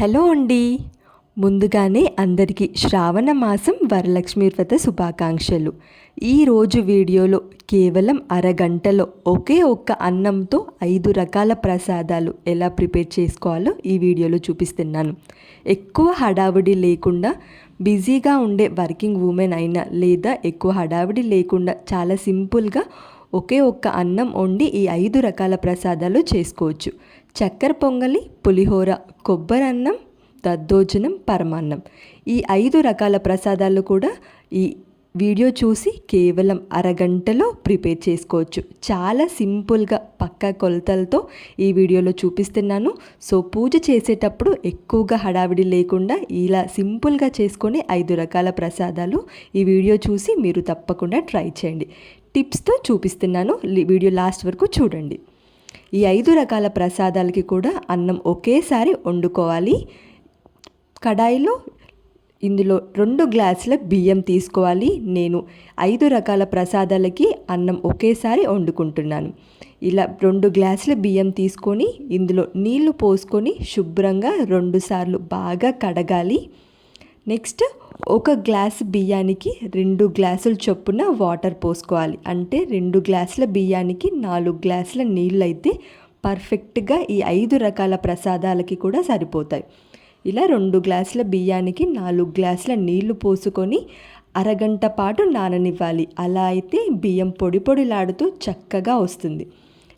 Hello అండి. ముందుగానే అందరికీ శ్రావణ మాసం వరలక్ష్మీ వ్రత శుభాకాంక్షలు. ఈరోజు వీడియోలో కేవలం అరగంటలో ఒకే ఒక్క అన్నంతో ఐదు రకాల ప్రసాదాలు ఎలా ప్రిపేర్ చేసుకోవాలో ఈ వీడియోలో చూపిస్తున్నాను. ఎక్కువ హడావిడి లేకుండా బిజీగా ఉండే వర్కింగ్ ఉమెన్ అయినా లేదా ఎక్కువ హడావిడి లేకుండా చాలా సింపుల్గా ఒకే ఒక్క అన్నం వండి ఈ ఐదు రకాల ప్రసాదాలు చేసుకోవచ్చు. చక్కెర పొంగలి పులిహోర కొబ్బరి అన్నం దద్దోజనం పరమాన్నం. ఈ ఐదు రకాల ప్రసాదాలు కూడా ఈ వీడియో చూసి కేవలం అరగంటలో ప్రిపేర్ చేసుకోవచ్చు. చాలా సింపుల్గా పక్కా కొలతలతో ఈ వీడియోలో చూపిస్తున్నాను. సో పూజ చేసేటప్పుడు ఎక్కువగా హడావిడి లేకుండా ఇలా సింపుల్గా చేసుకొని ఐదు రకాల ప్రసాదాలు ఈ వీడియో చూసి మీరు తప్పకుండా ట్రై చేయండి. టిప్స్తో చూపిస్తున్నాను. వీడియో లాస్ట్ వరకు చూడండి. ఈ ఐదు రకాల ప్రసాదాలకి కూడా అన్నం ఒకేసారి వండుకోవాలి. కడాయిలో ఇందులో రెండు గ్లాసుల బియ్యం తీసుకోవాలి. నేను ఐదు రకాల ప్రసాదాలకి అన్నం ఒకేసారి వండుకుంటున్నాను. ఇలా రెండు గ్లాసుల బియ్యం తీసుకొని ఇందులో నీళ్ళు పోసుకొని శుభ్రంగా రెండుసార్లు బాగా కడగాలి. నెక్స్ట్ ఒక గ్లాసు బియ్యానికి రెండు గ్లాసుల చొప్పున వాటర్ పోసుకోవాలి. అంటే రెండు గ్లాసుల బియ్యానికి నాలుగు గ్లాసుల నీళ్ళు అయితే పర్ఫెక్ట్గా ఈ ఐదు రకాల ప్రసాదాలకి కూడా సరిపోతాయి. ఇలా రెండు గ్లాసుల బియ్యానికి నాలుగు గ్లాసుల నీళ్ళు పోసుకొని అరగంట పాటు నాననివ్వాలి. అలా అయితే బియ్యం పొడి పొడిలాడుతూ చక్కగా వస్తుంది.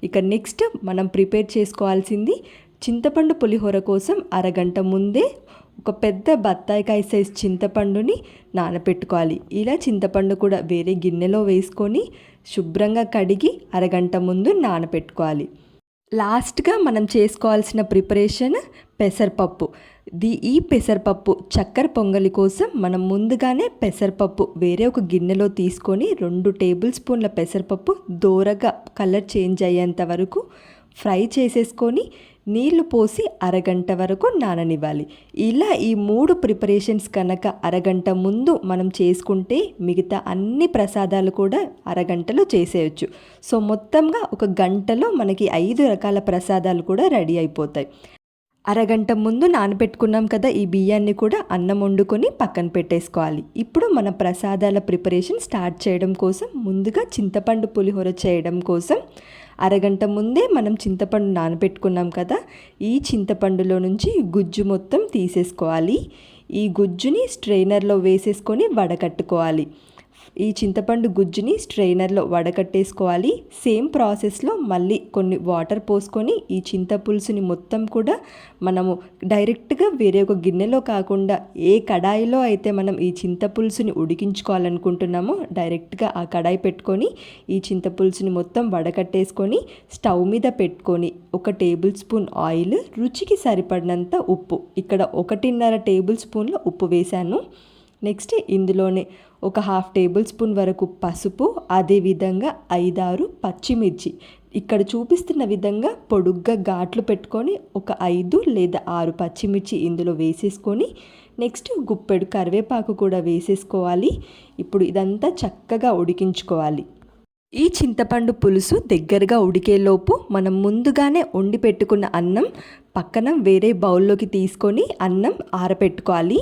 ఇక నెక్స్ట్ మనం ప్రిపేర్ చేసుకోవాల్సింది చింతపండు పులిహోర కోసం అరగంట ముందే ఒక పెద్ద బత్తాయికాయ సైజ్ చింతపండుని నానపెట్టుకోవాలి. ఇలా చింతపండు కూడా వేరే గిన్నెలో వేసుకొని శుభ్రంగా కడిగి అరగంట ముందు నానపెట్టుకోవాలి. లాస్ట్గా మనం చేసుకోవాల్సిన ప్రిపరేషన్ పెసరపప్పు. ది ఈ పెసరపప్పు చక్కెర పొంగలి కోసం మనం ముందుగానే పెసరపప్పు వేరే ఒక గిన్నెలో తీసుకొని రెండు టేబుల్ స్పూన్ల పెసరపప్పు దోరగా కలర్ చేంజ్ అయ్యేంత వరకు ఫ్రై చేసేసుకొని నీళ్ళు పోసి అరగంట వరకు నాననివ్వాలి. ఇలా ఈ మూడు ప్రిపరేషన్స్ కనుక అరగంట ముందు మనం చేసుకుంటే మిగతా అన్ని ప్రసాదాలు కూడా అరగంటలో చేసేయచ్చు. సో మొత్తంగా ఒక గంటలో మనకి ఐదు రకాల ప్రసాదాలు కూడా రెడీ అయిపోతాయి. అరగంట ముందు నానబెట్టుకున్నాం కదా ఈ బియ్యాన్ని కూడా అన్నం వండుకొని పక్కన పెట్టేసుకోవాలి. ఇప్పుడు మన ప్రసాదాల ప్రిపరేషన్ స్టార్ట్ చేయడం కోసం ముందుగా చింతపండు పులిహోర చేయడం కోసం అరగంట ముందే మనం చింతపండు నానబెట్టుకున్నాం కదా ఈ చింతపండులో నుంచి గుజ్జు మొత్తం తీసేసుకోవాలి. ఈ గుజ్జుని స్ట్రైనర్లో వేసేసుకొని వడకట్టుకోవాలి. ఈ చింతపండు గుజ్జుని స్ట్రైనర్లో వడకట్టేసుకోవాలి. సేమ్ ప్రాసెస్లో మళ్ళీ కొన్ని వాటర్ పోసుకొని ఈ చింత పులుసుని మొత్తం కూడా మనము డైరెక్ట్గా వేరే ఒక గిన్నెలో కాకుండా ఏ కడాయిలో అయితే మనం ఈ చింత పులుసుని ఉడికించుకోవాలనుకుంటున్నామో డైరెక్ట్గా ఆ కడాయి పెట్టుకొని ఈ చింత పులుసుని మొత్తం వడకట్టేసుకొని స్టవ్ మీద పెట్టుకొని ఒక టేబుల్ స్పూన్ ఆయిల్ రుచికి సరిపడినంత ఉప్పు. ఇక్కడ ఒకటిన్నర టేబుల్ స్పూన్ల ఉప్పు వేశాను. నెక్స్ట్ ఇందులోనే ఒక హాఫ్ టేబుల్ స్పూన్ వరకు పసుపు అదేవిధంగా ఐదారు పచ్చిమిర్చి. ఇక్కడ చూపిస్తున్న విధంగా పొడుగ్గా ఘాట్లు పెట్టుకొని ఒక ఐదు లేదా ఆరు పచ్చిమిర్చి ఇందులో వేసేసుకొని నెక్స్ట్ గుప్పెడు కరివేపాకు కూడా వేసేసుకోవాలి. ఇప్పుడు ఇదంతా చక్కగా ఉడికించుకోవాలి. ఈ చింతపండు పులుసు దగ్గరగా ఉడికేలోపు మనం ముందుగానే వండి పెట్టుకున్న అన్నం పక్కన వేరే బౌల్లోకి తీసుకొని అన్నం ఆరపెట్టుకోవాలి.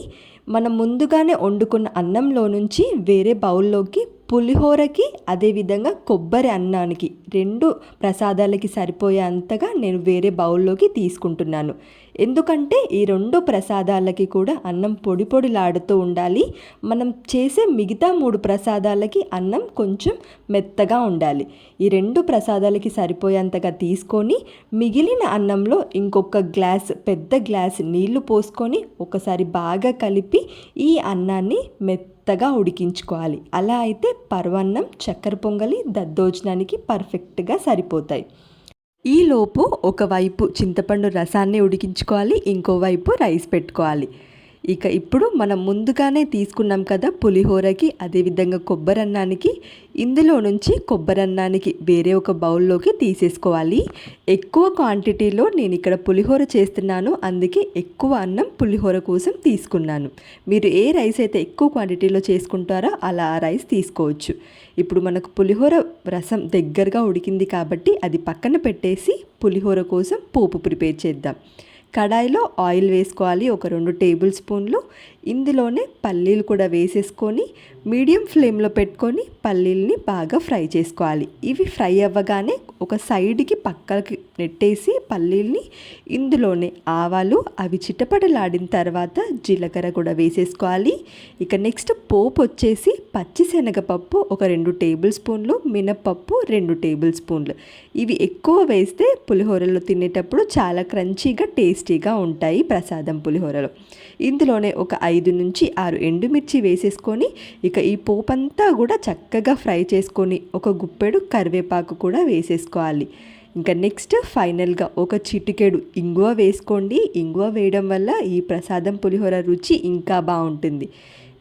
మనం ముందుగానే వండుకున్న అన్నంలో నుంచి వేరే బౌల్లోకి పులిహోరకి అదేవిధంగా కొబ్బరి అన్నానికి రెండు ప్రసాదాలకి సరిపోయే అంతగా నేను వేరే బౌల్లోకి తీసుకుంటున్నాను. ఎందుకంటే ఈ రెండు ప్రసాదాలకి కూడా అన్నం పొడి పొడిలాడుతూ ఉండాలి. మనం చేసే మిగతా మూడు ప్రసాదాలకి అన్నం కొంచెం మెత్తగా ఉండాలి. ఈ రెండు ప్రసాదాలకి సరిపోయేంతగా తీసుకొని మిగిలిన అన్నంలో ఇంకొక గ్లాస్ పెద్ద గ్లాస్ నీళ్ళు పోసుకొని ఒకసారి బాగా కలిపి ఈ అన్నాన్ని మెత్త మెత్తగా ఉడికించుకోవాలి. అలా అయితే పర్వన్నం చక్కెర పొంగలి దద్దోజనానికి పర్ఫెక్ట్గా సరిపోతాయి. ఈలోపు ఒకవైపు చింతపండు రసాన్ని ఉడికించుకోవాలి ఇంకోవైపు రైస్ పెట్టుకోవాలి. ఇక ఇప్పుడు మనం ముందుగానే తీసుకున్నాం కదా పులిహోరకి అదేవిధంగా కొబ్బరన్నానికి. ఇందులో నుంచి కొబ్బరన్నానికి వేరే ఒక బౌల్లోకి తీసేసుకోవాలి. ఎక్కువ క్వాంటిటీలో నేను ఇక్కడ పులిహోర చేస్తున్నాను. అందుకే ఎక్కువ అన్నం పులిహోర కోసం తీసుకున్నాను. మీరు ఏ రైస్ అయితే ఎక్కువ క్వాంటిటీలో చేసుకుంటారో అలా ఆ రైస్ తీసుకోవచ్చు. ఇప్పుడు మనకు పులిహోర రసం దగ్గరగా ఉడికింది కాబట్టి అది పక్కన పెట్టేసి పులిహోర కోసం పోపు ప్రిపేర్ చేద్దాం. కడాయిలో ఆయిల్ వేసుకోవాలి ఒక రెండు టేబుల్ స్పూన్లు. ఇందులోనే పల్లీలు కూడా వేసేసుకొని మీడియం ఫ్లేమ్లో పెట్టుకొని పల్లీల్ని బాగా ఫ్రై చేసుకోవాలి. ఇవి ఫ్రై అవ్వగానే ఒక సైడ్కి పక్కకి నెట్టేసి పల్లీల్ని ఇందులోనే ఆవాలు అవి చిటపటలాడిన తర్వాత జీలకర్ర కూడా వేసేసుకోవాలి. ఇక నెక్స్ట్ పోపు వచ్చేసి పచ్చిశనగపప్పు ఒక రెండు టేబుల్ స్పూన్లు మినపప్పు రెండు టేబుల్ స్పూన్లు. ఇవి ఎక్కువ వేస్తే పులిహోరలో తినేటప్పుడు చాలా క్రంచీగా టేస్టీగా ఉంటాయి ప్రసాదం పులిహోరలో. ఇందులోనే ఒక ఐదు నుంచి ఆరు ఎండుమిర్చి వేసేసుకొని ఇక ఈ పోపంతా కూడా చక్కగా ఫ్రై చేసుకొని ఒక గుప్పెడు కరివేపాకు కూడా వేసేసుకోవాలి. ఇంకా నెక్స్ట్ ఫైనల్గా ఒక చిటికెడు ఇంగువ వేసుకోండి. ఇంగువ వేయడం వల్ల ఈ ప్రసాదం పులిహోర రుచి ఇంకా బాగుంటుంది.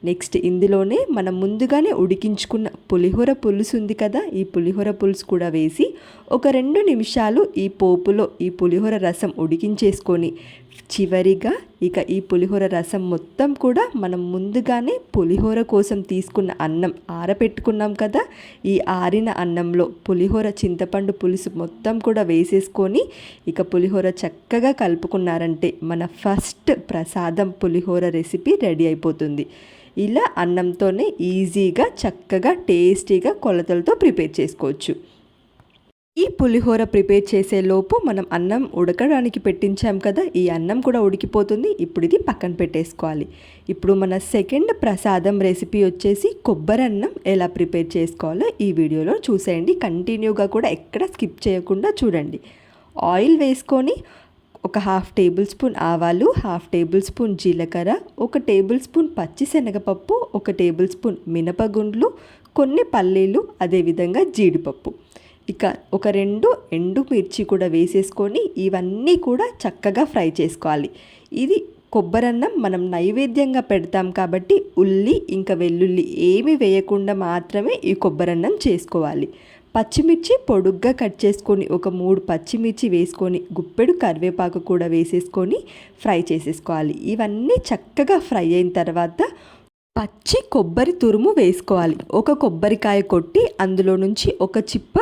నెక్స్ట్ ఇందులోనే మనం ముందుగానే ఉడికించుకున్న పులిహోర పులుసు ఉంది కదా ఈ పులిహోర పులుసు కూడా వేసి ఒక రెండు నిమిషాలు ఈ పోపులో ఈ పులిహోర రసం ఉడికించేసుకొని చివరిగా ఇక ఈ పులిహోర రసం మొత్తం కూడా మనం ముందుగానే పులిహోర కోసం తీసుకున్న అన్నం ఆరపెట్టుకున్నాం కదా. ఈ ఆరిన అన్నంలో పులిహోర చింతపండు పులుసు మొత్తం కూడా వేసేసుకొని ఇక పులిహోర చక్కగా కలుపుకున్నారంటే మన ఫస్ట్ ప్రసాదం పులిహోర రెసిపీ రెడీ అయిపోతుంది. ఇలా అన్నంతోనే ఈజీగా చక్కగా టేస్టీగా కొలతలతో ప్రిపేర్ చేసుకోవచ్చు. ఈ పులిహోర ప్రిపేర్ చేసే లోపు మనం అన్నం ఉడకడానికి పెట్టించాం కదా ఈ అన్నం కూడా ఉడికిపోతుంది. ఇప్పుడు ఇది పక్కన పెట్టేసుకోవాలి. ఇప్పుడు మన సెకండ్ ప్రసాదం రెసిపీ వచ్చేసి కొబ్బరి అన్నం ఎలా ప్రిపేర్ చేసుకోవాలో ఈ వీడియోలో చూసేయండి. కంటిన్యూగా కూడా ఎక్కడ స్కిప్ చేయకుండా చూడండి. ఆయిల్ వేసుకొని ఒక హాఫ్ టేబుల్ స్పూన్ ఆవాలు హాఫ్ టేబుల్ స్పూన్ జీలకర్ర ఒక టేబుల్ స్పూన్ పచ్చిశనగపప్పు ఒక టేబుల్ స్పూన్ మినపగుండ్లు కొన్ని పల్లీలు అదేవిధంగా జీడిపప్పు. ఇక ఒక రెండు ఎండు మిర్చి కూడా వేసేసుకొని ఇవన్నీ కూడా చక్కగా ఫ్రై చేసుకోవాలి. ఇది కొబ్బరన్నం మనం నైవేద్యంగా పెడతాం కాబట్టి ఉల్లి ఇంకా వెల్లుల్లి ఏమి వేయకుండా మాత్రమే ఈ కొబ్బరన్నం చేసుకోవాలి. పచ్చిమిర్చి పొడుగ్గా కట్ చేసుకొని ఒక మూడు పచ్చిమిర్చి వేసుకొని గుప్పెడు కరివేపాకు కూడా వేసేసుకొని ఫ్రై చేసేసుకోవాలి. ఇవన్నీ చక్కగా ఫ్రై అయిన తర్వాత పచ్చి కొబ్బరి తురుము వేసుకోవాలి. ఒక కొబ్బరికాయ కొట్టి అందులో నుంచి ఒక చిప్ప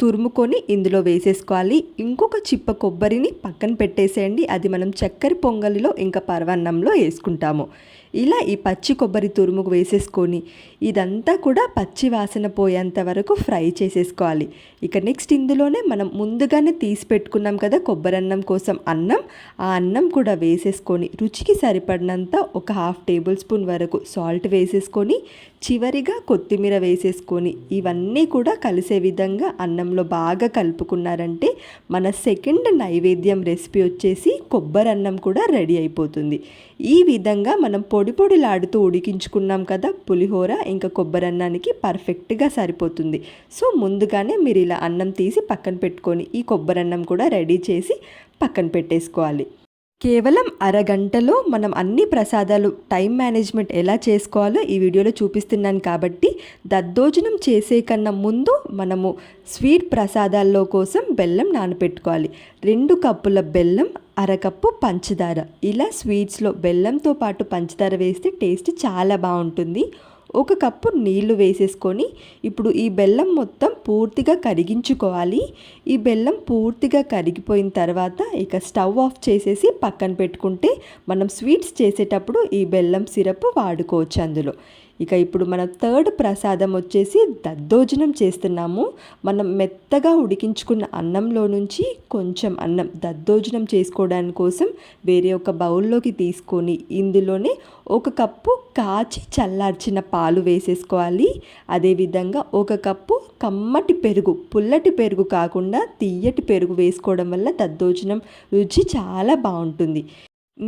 తురుముకొని ఇందులో వేసేసుకోవాలి. ఇంకొక చిప్ప కొబ్బరిని పక్కన పెట్టేసేయండి. అది మనం చక్కెర పొంగలిలో ఇంకా పరవన్నంలో వేసుకుంటాము. ఇలా ఈ పచ్చి కొబ్బరి తురుముకు వేసేసుకొని ఇదంతా కూడా పచ్చి వాసన పోయేంత వరకు ఫ్రై చేసేసుకోవాలి. ఇక నెక్స్ట్ ఇందులోనే మనం ముందుగానే తీసి పెట్టుకున్నాం కదా కొబ్బరి అన్నం కోసం అన్నం. ఆ అన్నం కూడా వేసేసుకొని రుచికి సరిపడినంత ఒక హాఫ్ టేబుల్ స్పూన్ వరకు సాల్ట్ వేసేసుకొని చివరిగా కొత్తిమీర వేసేసుకొని ఇవన్నీ కూడా కలిసే విధంగా అన్నంలో బాగా కలుపుకున్నారంటే మన సెకండ్ నైవేద్యం రెసిపీ వచ్చేసి కొబ్బరి అన్నం కూడా రెడీ అయిపోతుంది. ఈ విధంగా మనం పొడి పొడిలాడుతూ ఉడికించుకున్నాం కదా పులిహోర ఇంకా కొబ్బరి అన్నానికి పర్ఫెక్ట్గా సరిపోతుంది. సో ముందుగానే మీరు ఇలా అన్నం తీసి పక్కన పెట్టుకొని ఈ కొబ్బరి అన్నం కూడా రెడీ చేసి పక్కన పెట్టేసుకోవాలి. కేవలం అరగంటలో మనం అన్ని ప్రసాదాలు టైం మేనేజ్మెంట్ ఎలా చేసుకోవాలో ఈ వీడియోలో చూపిస్తున్నాను కాబట్టి దద్దోజనం చేసే కన్నా ముందు మనము స్వీట్ ప్రసాదాల్లో కోసం బెల్లం నానపెట్టుకోవాలి. రెండు కప్పుల బెల్లం అరకప్పు పంచదార. ఇలా స్వీట్స్లో బెల్లంతో పాటు పంచదార వేస్తే టేస్ట్ చాలా బాగుంటుంది. ఒక కప్పు నీళ్ళు వేసేసుకొని ఇప్పుడు ఈ బెల్లం మొత్తం పూర్తిగా కరిగించుకోవాలి. ఈ బెల్లం పూర్తిగా కరిగిపోయిన తర్వాత ఇక స్టవ్ ఆఫ్ చేసేసి పక్కన పెట్టుకుంటే మనం స్వీట్స్ చేసేటప్పుడు ఈ బెల్లం సిరప్ వాడుకోవచ్చు అందులో. ఇక ఇప్పుడు మన థర్డ్ ప్రసాదం వచ్చేసి దద్దోజనం చేస్తున్నాము. మనం మెత్తగా ఉడికించుకున్న అన్నంలో నుంచి కొంచెం అన్నం దద్దోజనం చేసుకోవడానికి కోసం వేరే ఒక బౌల్లోకి తీసుకొని ఇందులోనే ఒక కప్పు కాచి చల్లార్చిన పాలు వేసేసుకోవాలి. అదేవిధంగా ఒక కప్పు కమ్మటి పెరుగు పుల్లటి పెరుగు కాకుండా తీయటి పెరుగు వేసుకోవడం వల్ల దద్దోజనం రుచి చాలా బాగుంటుంది.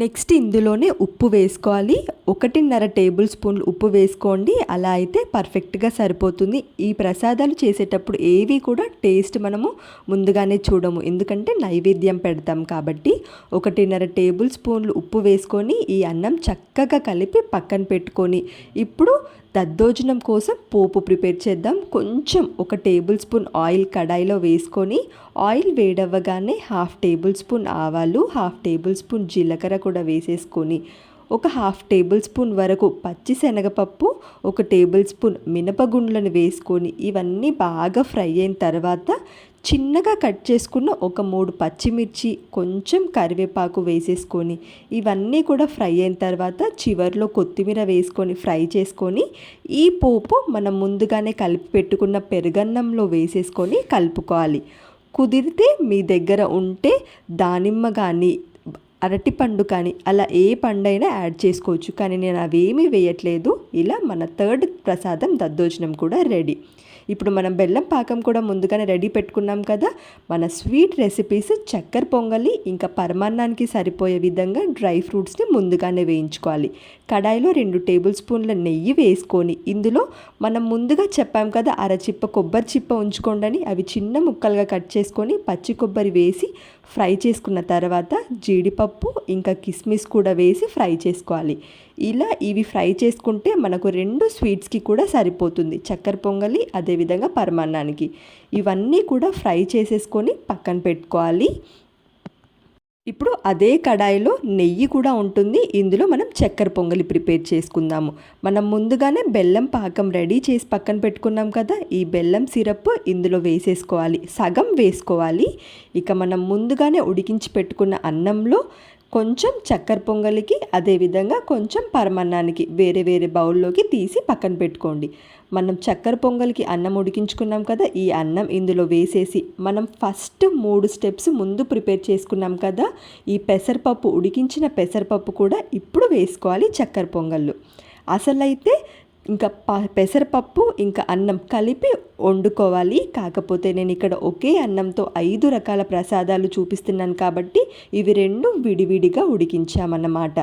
నెక్స్ట్ ఇందులోనే ఉప్పు వేసుకోవాలి. ఒకటిన్నర టేబుల్ స్పూన్లు ఉప్పు వేసుకోండి. అలా అయితే పర్ఫెక్ట్గా సరిపోతుంది. ఈ ప్రసాదాలు చేసేటప్పుడు ఏవి కూడా టేస్ట్ మనము ముందుగానే చూడము. ఎందుకంటే నైవేద్యం పెడతాం కాబట్టి ఒకటిన్నర టేబుల్ స్పూన్లు ఉప్పు వేసుకొని ఈ అన్నం చక్కగా కలిపి పక్కన పెట్టుకొని ఇప్పుడు దద్దోజనం కోసం పోపు ప్రిపేర్ చేద్దాం. కొంచెం ఒక టేబుల్ స్పూన్ ఆయిల్ కడాయిలో వేసుకొని ఆయిల్ వేడవ్వగానే హాఫ్ టేబుల్ స్పూన్ ఆవాలు హాఫ్ టేబుల్ స్పూన్ జీలకర్ర కూడా వేసేసుకొని ఒక హాఫ్ టేబుల్ స్పూన్ వరకు పచ్చి శనగపప్పు ఒక టేబుల్ స్పూన్ మినపగుండ్లను వేసుకొని ఇవన్నీ బాగా ఫ్రై అయిన తర్వాత చిన్నగా కట్ చేసుకున్న ఒక మూడు పచ్చిమిర్చి కొంచెం కరివేపాకు వేసేసుకొని ఇవన్నీ కూడా ఫ్రై అయిన తర్వాత చివరిలో కొత్తిమీర వేసుకొని ఫ్రై చేసుకొని ఈ పోపు మనం ముందుగానే కలిపి పెట్టుకున్న పెరుగన్నంలో వేసేసుకొని కలుపుకోవాలి. కుదిరితే మీ దగ్గర ఉంటే దానిమ్మ కానీ అరటిపండు కానీ అలా ఏ పండైనా యాడ్ చేసుకోవచ్చు. కానీ నేను అవేమీ వేయట్లేదు. ఇలా మన థర్డ్ ప్రసాదం దద్దోజనం కూడా రెడీ. ఇప్పుడు మనం బెల్లం పాకం కూడా ముందుగానే రెడీ పెట్టుకున్నాం కదా. మన స్వీట్ రెసిపీస్ చక్కెర పొంగలి ఇంకా పరమాన్నానికి సరిపోయే విధంగా డ్రై ఫ్రూట్స్ని ముందుగానే వేయించుకోవాలి. కడాయిలో రెండు టేబుల్ స్పూన్ల నెయ్యి వేసుకొని ఇందులో మనం ముందుగా చెప్పాం కదా అరచిప్ప కొబ్బరి చిప్ప ఉంచుకోండి అవి చిన్న ముక్కలుగా కట్ చేసుకొని పచ్చి కొబ్బరి వేసి ఫ్రై చేసుకున్న తర్వాత జీడిపప్పు ఇంకా కిస్మిస్ కూడా వేసి ఫ్రై చేసుకోవాలి. ఇలా ఇవి ఫ్రై చేసుకుంటే మనకు రెండు స్వీట్స్కి కూడా సరిపోతుంది. చక్కెర పొంగలి అదేవిధంగా పరమాన్నానికి. ఇవన్నీ కూడా ఫ్రై చేసేసుకొని పక్కన పెట్టుకోవాలి. ఇప్పుడు అదే కడాయిలో నెయ్యి కూడా ఉంటుంది. ఇందులో మనం చక్కెర పొంగలి ప్రిపేర్ చేసుకుందాము. మనం ముందుగానే బెల్లం పాకం రెడీ చేసి పక్కన పెట్టుకున్నాం కదా ఈ బెల్లం సిరప్ ఇందులో వేసేసుకోవాలి. సగం వేసుకోవాలి. ఇక మనం ముందుగానే ఉడికించి పెట్టుకున్న అన్నంలో కొంచెం చక్కెర పొంగలికి అదేవిధంగా కొంచెం పరమన్నానికి వేరే వేరే బౌల్లోకి తీసి పక్కన పెట్టుకోండి. మనం చక్కెర పొంగలికి అన్నం ఉడికించుకున్నాం కదా ఈ అన్నం ఇందులో వేసేసి మనం ఫస్ట్ మూడు స్టెప్స్ ముందు ప్రిపేర్ చేసుకున్నాం కదా ఈ పెసరపప్పు ఉడికించిన పెసరపప్పు కూడా ఇప్పుడు వేసుకోవాలి చక్కెర పొంగళ్ళు. అసలైతే ఇంకా ప పెసరపప్పు ఇంకా అన్నం కలిపి వండుకోవాలి. కాకపోతే నేను ఇక్కడ ఒకే అన్నంతో ఐదు రకాల ప్రసాదాలు చూపిస్తున్నాను కాబట్టి ఇవి రెండు విడివిడిగా ఉడికించామన్నమాట.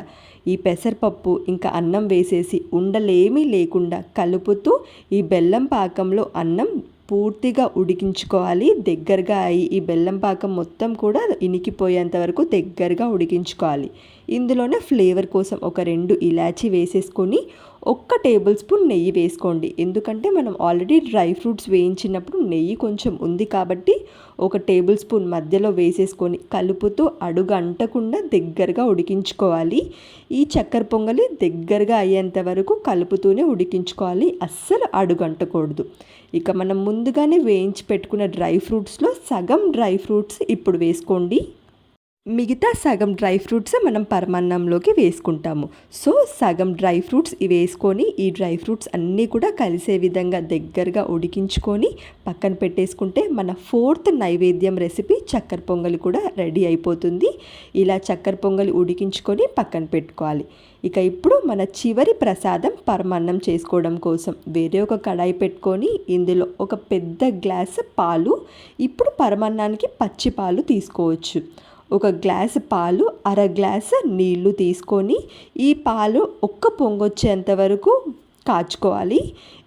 ఈ పెసరపప్పు ఇంకా అన్నం వేసేసి ఉండలేమీ లేకుండా కలుపుతూ ఈ బెల్లం పాకంలో అన్నం పూర్తిగా ఉడికించుకోవాలి. దగ్గరగా అయి ఈ బెల్లం పాకం మొత్తం కూడా ఇనికిపోయేంత వరకు దగ్గరగా ఉడికించుకోవాలి. ఇందులోనే ఫ్లేవర్ కోసం ఒక రెండు ఇలాచీ వేసేసుకొని ఒక్క టేబుల్ స్పూన్ నెయ్యి వేసుకోండి. ఎందుకంటే మనం ఆల్రెడీ డ్రై ఫ్రూట్స్ వేయించినప్పుడు నెయ్యి కొంచెం ఉంది కాబట్టి ఒక టేబుల్ స్పూన్ మధ్యలో వేసేసుకొని కలుపుతూ అడుగు అంటకుండా దగ్గరగా ఉడికించుకోవాలి. ఈ చక్కెర పొంగలి దగ్గరగా అయ్యేంత వరకు కలుపుతూనే ఉడికించుకోవాలి. అస్సలు అడుగు అంటకూడదు ఇక మనం ముందుగానే వేయించి పెట్టుకున్న డ్రై ఫ్రూట్స్లో సగం డ్రై ఫ్రూట్స్ ఇప్పుడు వేసుకోండి. మిగతా సగం డ్రై ఫ్రూట్స్ మనం పరమాన్నంలోకి వేసుకుంటాము. సో సగం డ్రై ఫ్రూట్స్ ఇవి వేసుకొని ఈ డ్రై ఫ్రూట్స్ అన్నీ కూడా కలిసే విధంగా దగ్గరగా ఉడికించుకొని పక్కన పెట్టేసుకుంటే మన ఫోర్త్ నైవేద్యం రెసిపీ చక్కెర పొంగలి కూడా రెడీ అయిపోతుంది. ఇలా చక్కెర పొంగలి ఉడికించుకొని పక్కన పెట్టుకోవాలి. ఇక ఇప్పుడు మన చివరి ప్రసాదం పరమాన్నం చేసుకోవడం కోసం వేరే ఒక కడాయి పెట్టుకొని ఇందులో ఒక పెద్ద గ్లాస్ పాలు ఇప్పుడు పరమాన్నానికి పచ్చి పాలు తీసుకోవచ్చు. ఒక గ్లాసు పాలు అర గ్లాసు నీళ్ళు తీసుకొని ఈ పాలు ఒక్క పొంగొచ్చేంత వరకు కాచుకోవాలి.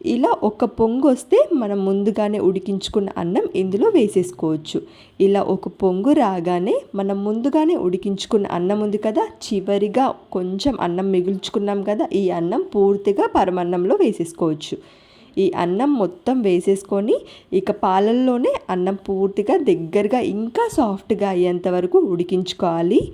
ఇలా ఒక పొంగు వస్తే మనం ముందుగానే ఉడికించుకున్న అన్నం ఇందులో వేసేసుకోవచ్చు. ఇలా ఒక పొంగు రాగానే మనం ముందుగానే ఉడికించుకున్న అన్నం ఉంది కదా చివరిగా కొంచెం అన్నం మిగుల్చుకున్నాం కదా ఈ అన్నం పూర్తిగా పరమన్నంలో వేసేసుకోవచ్చు. ఈ అన్నం మొత్తం వేసేసుకొని ఇక పాలల్లోనే అన్నం పూర్తిగా దగ్గరగా ఇంకా సాఫ్ట్గా అయ్యేంత వరకు ఉడికించుకోవాలి.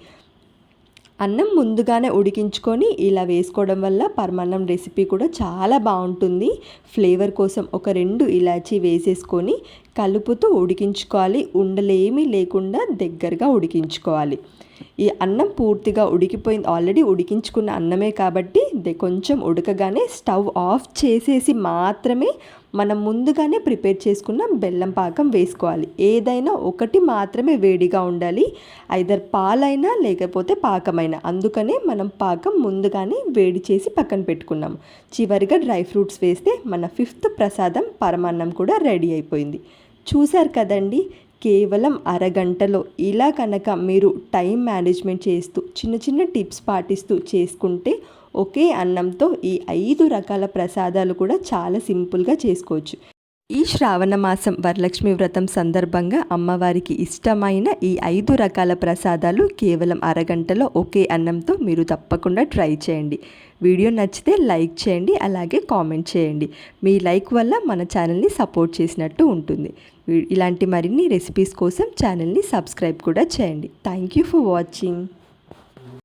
అన్నం ముందుగానే ఉడికించుకొని ఇలా వేసుకోవడం వల్ల పరమాన్నం రెసిపీ కూడా చాలా బాగుంటుంది. ఫ్లేవర్ కోసం ఒక రెండు ఇలాచీ వేసేసుకొని కలుపుతూ ఉడికించుకోవాలి. ఉండలేమీ లేకుండా దగ్గరగా ఉడికించుకోవాలి. ఈ అన్నం పూర్తిగా ఉడికిపోయింది. ఆల్రెడీ ఉడికించుకున్న అన్నమే కాబట్టి కొంచెం ఉడకగానే స్టవ్ ఆఫ్ చేసేసి మాత్రమే మనం ముందుగానే ప్రిపేర్ చేసుకున్న బెల్లం పాకం వేసుకోవాలి. ఏదైనా ఒకటి మాత్రమే వేడిగా ఉండాలి. ఐదర్ పాలైనా లేకపోతే పాకమైనా. అందుకనే మనం పాకం ముందుగానే వేడి చేసి పక్కన పెట్టుకున్నాం. చివరిగా డ్రై ఫ్రూట్స్ వేస్తే మన ఫిఫ్త్ ప్రసాదం పరమాన్నం కూడా రెడీ అయిపోయింది. చూశారు కదండి? కేవలం అరగంటలో ఇలా కనుక మీరు టైం మేనేజ్మెంట్ చేస్తూ చిన్న చిన్న టిప్స్ పాటిస్తూ చేసుకుంటే ఒకే అన్నంతో ఈ ఐదు రకాల ప్రసాదాలు కూడా చాలా సింపుల్గా చేసుకోవచ్చు. ఈ శ్రావణ మాసం వరలక్ష్మి వ్రతం సందర్భంగా అమ్మవారికి ఇష్టమైన ఈ ఐదు రకాల ప్రసాదాలు కేవలం అరగంటలో ఒకే అన్నంతో మీరు తప్పకుండా ట్రై చేయండి. వీడియో నచ్చితే లైక్ చేయండి అలాగే కామెంట్ చేయండి. మీ లైక్ వల్ల మన ఛానల్ని సపోర్ట్ చేసినట్టు ఉంటుంది. ఇలాంటి మరిన్ని రెసిపీస్ కోసం ఛానల్ని సబ్స్క్రైబ్ కూడా చేయండి. Thank you for watching.